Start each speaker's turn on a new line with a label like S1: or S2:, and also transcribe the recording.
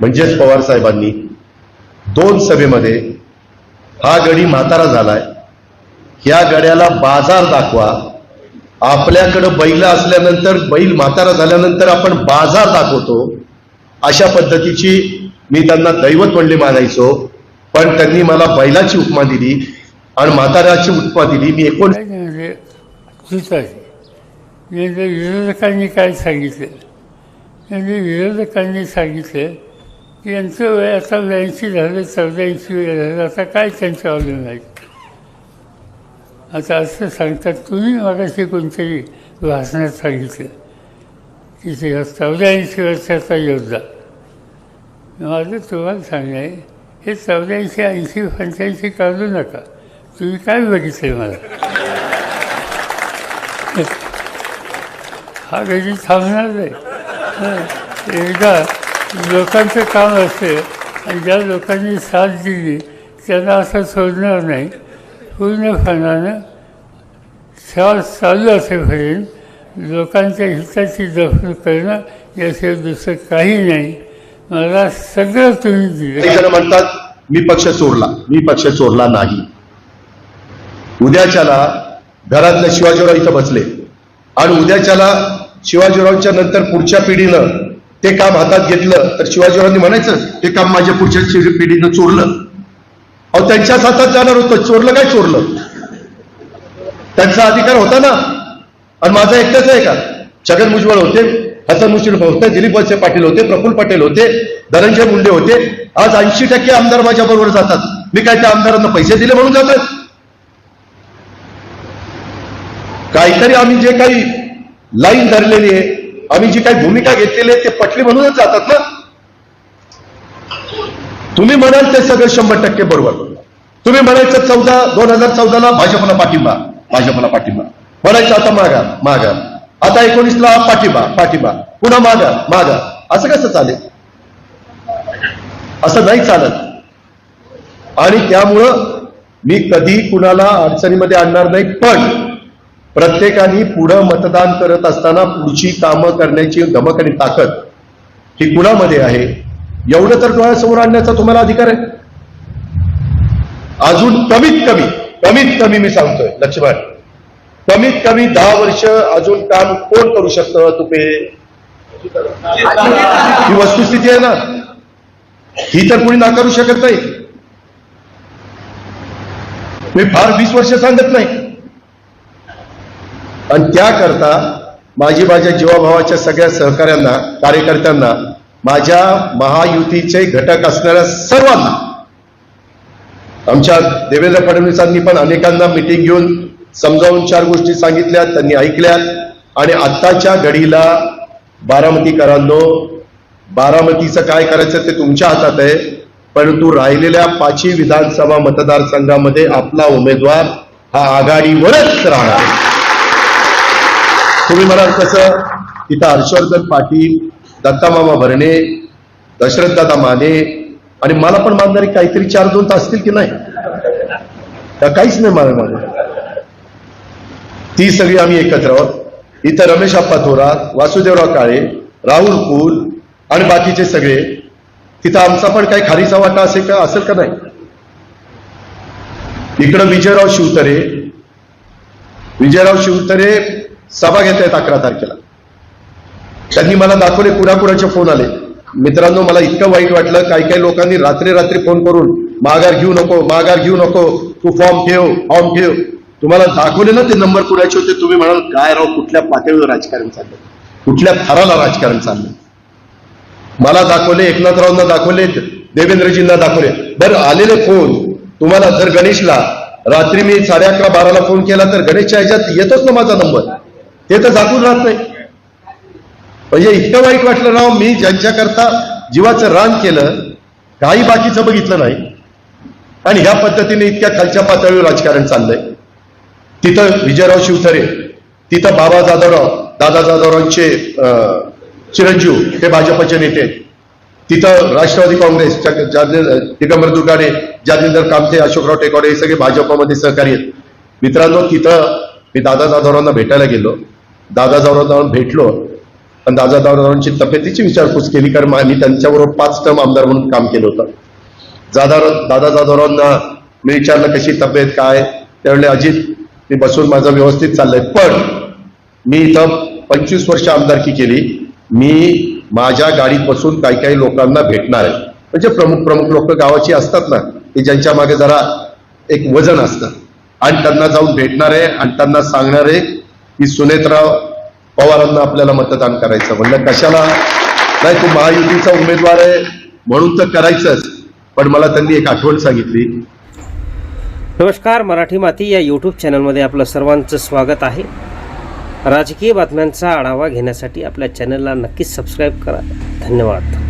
S1: म्हणजेच पवार साहेबांनी दोन सभेमध्ये हा गडी म्हातारा झालाय. या गड्याला बाजार दाखवा. आपल्याकडं बैल असल्यानंतर बैल म्हातारा झाल्यानंतर आपण बाजार दाखवतो. अशा पद्धतीची मी त्यांना दैवत म्हणले मानायचो. पण त्यांनी मला बैलाची उपमा दिली आणि म्हाताऱ्याची उपमा दिली. मी एकूण
S2: विरोधकांनी काय सांगितले? म्हणजे विरोधकांनी सांगितलं यांचं वय आता ब्याऐंशी झालं चौऱ्याऐंशी वय झालं. आता काय त्यांचं अवलंबून आहेत आता असं सांगतात तुम्ही मगाशी कोणतरी भाषणात सांगितलं की ते चौऱ्याऐंशी वर्षाचा योद्धा. माझं तुम्हाला सांगणं आहे हे चौऱ्याऐंशी ऐंशी पंच्याऐंशी काढू नका. तुम्ही काय बघितलं मला? हा कधी थांबणार नाही एकदा लोकांचं काम असतं. आणि ज्या लोकांनी साथ दिली त्यांना असं सोडणार नाही. पूर्णपणानं श्वास चालू असेपर्यंत लोकांच्या हिताची दखल करणं याशिवाय दुसरं काही नाही. मला सगळं तुम्ही दिलं.
S1: म्हणतात मी पक्ष चोरला मी पक्ष चोरला नाही. उद्याच्याला घरातल्या शिवाजीराव इथं बसले. आणि उद्याच्याला शिवाजीरावांच्या नंतर पुढच्या पिढीनं ते काम हातात घेतलं तर शिवाजीरावांनी म्हणायचं हे काम माझ्या पुढच्या पिढीनं चोरलं. अहो त्यांच्याच हातात जाणार होतं. चोरलं काय चोरलं? त्यांचा अधिकार होता ना. आणि माझा एकटाच आहे का? छगन भुजबळ होते हसन मुश्रीफ होते दिलीप वळसे पाटील होते प्रफुल्ल पटेल होते धनंजय मुंडे होते. आज ऐंशी टक्के आमदार माझ्या बरोबर जातात. मी काय त्या आमदारांना पैसे दिले म्हणून जातात काहीतरी आम्ही जे काही लाईन धरलेली आहे आम्ही जी काही भूमिका घेतलेली आहे ते पटली म्हणूनच जातात ना? तुम्ही म्हणाल ते सगळं शंभर टक्के बरोबर. तुम्ही म्हणायचं चौदा दोन हजार चौदाला भाजपला पाठिंबा भाजपला पाठिंबा. म्हणायचं आता मागा मागा. आता एकोणीसला पाठिंबा पाठिंबा. पुन्हा मागा मागा. असं कसं चालेल? असं नाही चालत. आणि त्यामुळं मी कधी कुणाला अडचणीमध्ये आणणार नाही पण प्रत्येकाने पुढं मतदान करत असताना पुढची कामं करण्याची धमक आणि ताकद ही कुणामध्ये आहे? एवढं तर डोळ्यासमोर आणण्याचा तुम्हाला अधिकार आहे? अजून कमीत कमी कमीत कमी मी सांगतोय लक्ष्मण. कमीत कमी दहा वर्ष अजून काम कोण करू शकतं तुपे? ही वस्तुस्थिती आहे ना. ही तर कोणी नाकारू शकत नाही. मी फार वीस वर्ष सांगत नाही. आणि त्याकरता माझी माझ्या जीवाभावाच्या सगळ्या सहकाऱ्यांना कार्यकर्त्यांना माझ्या महायुतीचे घटक असणाऱ्या सर्वांना आमच्या देवेंद्र फडणवीसांनी पण अनेकांना मिटिंग घेऊन समजावून चार गोष्टी सांगितल्या त्यांनी ऐकल्या आणि आत्ताच्या घडीला बारामतीकरांनो बारामतीचं काय करायचं ते तुमच्या हातात आहे परंतु राहिलेल्या पाचही विधानसभा मतदारसंघामध्ये आपला उमेदवार हा आघाडीवरच राहणार आहे. तुम्ही म्हणाल कसं तिथं हर्षवर्धन पाटील दत्तामामा भरणे दशरथदादा माने आणि मला पण मानणारे काहीतरी चार दोन तास असतील की नाही? का काहीच नाही मला माझं ती सगळी आम्ही एकत्र आहोत. इथं रमेश आप्पा थोरात वासुदेवराव काळे राहुल कुल आणि बाकीचे सगळे. तिथं आमचा पण काही खारीचा वाटा असेल का असेल का नाही? इकडं विजयराव शिवतरे. विजयराव शिवतरे सभा घेत आहेत अकरा तारखेला. त्यांनी मला दाखवले कुणाकुणाचे फोन आले. मित्रांनो मला इतकं वाईट वाटलं काही काही लोकांनी रात्री रात्री फोन करून माघार घेऊ नको माघार घेऊ नको तू फॉर्म ठेव फॉर्म ठेव. तुम्हाला दाखवले ना ते नंबर कुणाचे होते? तुम्ही म्हणाल काय राव कुठल्या पातळीवर राजकारण चाललं कुठल्या थराला राजकारण चाललं मला दाखवले एकनाथरावांना दाखवले देवेंद्रजींना दाखवले. बरं आलेले फोन. तुम्हाला जर गणेशला रात्री मी साडे अकरा बाराला फोन केला तर गणेशच्या ह्याच्यात येतोच ना माझा नंबर ते तर जागून राहत नाही. म्हणजे इतकं वाईट वाटलं ना हो, मी ज्यांच्याकरता जीवाचं रान केलं काही बाकीचं बघितलं नाही. आणि ह्या पद्धतीने इतक्या खालच्या पातळीवर राजकारण चाललंय. तिथं विजयराव शिवथरे तिथं बाबा जाधवराव दादा जाधवरावांचे चिरंजीव हे भाजपचे नेते तिथं राष्ट्रवादी काँग्रेस दिगंबर दुर्गाडे जालिंदर कामते अशोकराव टेकवाडे हे सगळे भाजपमध्ये सहकारी आहेत. मित्रांनो तिथं मी दादा जाधवरावांना भेटायला गेलो. दादा जाऊन भेटलो. पण दादादावरांची तब्येतीची विचारपूस केली कारण आम्ही त्यांच्याबरोबर पाच टर्म आमदार म्हणून काम केलं होतं. दादा दादा जाधवरावांना मी विचारलं कशी तब्येत? काय? त्यावेळी अजित मी बसून माझं व्यवस्थित चाललंय. पण मी इथं पंचवीस वर्ष आमदारकी केली. मी माझ्या गाडीत बसून काही काही लोकांना भेटणार आहे. म्हणजे प्रमुख प्रमुख लोक गावाची असतात ना की ज्यांच्या मागे जरा एक वजन असतं. आणि त्यांना जाऊन भेटणार आहे आणि त्यांना सांगणार आहे की सुनेत्राव पवारांना आपल्याला मतदान करायचं म्हणलं कशाला? नाही तू महायुतीचा उमेदवार आहे म्हणून तर करायचंच. पण मला त्यांनी एक आठवण सांगितली.
S3: नमस्कार मराठी माती या यूट्यूब चॅनलमध्ये आपलं सर्वांचं स्वागत आहे. राजकीय बातम्यांचा आढावा घेण्यासाठी आपल्या चॅनलला नक्कीच सबस्क्राईब करा. धन्यवाद.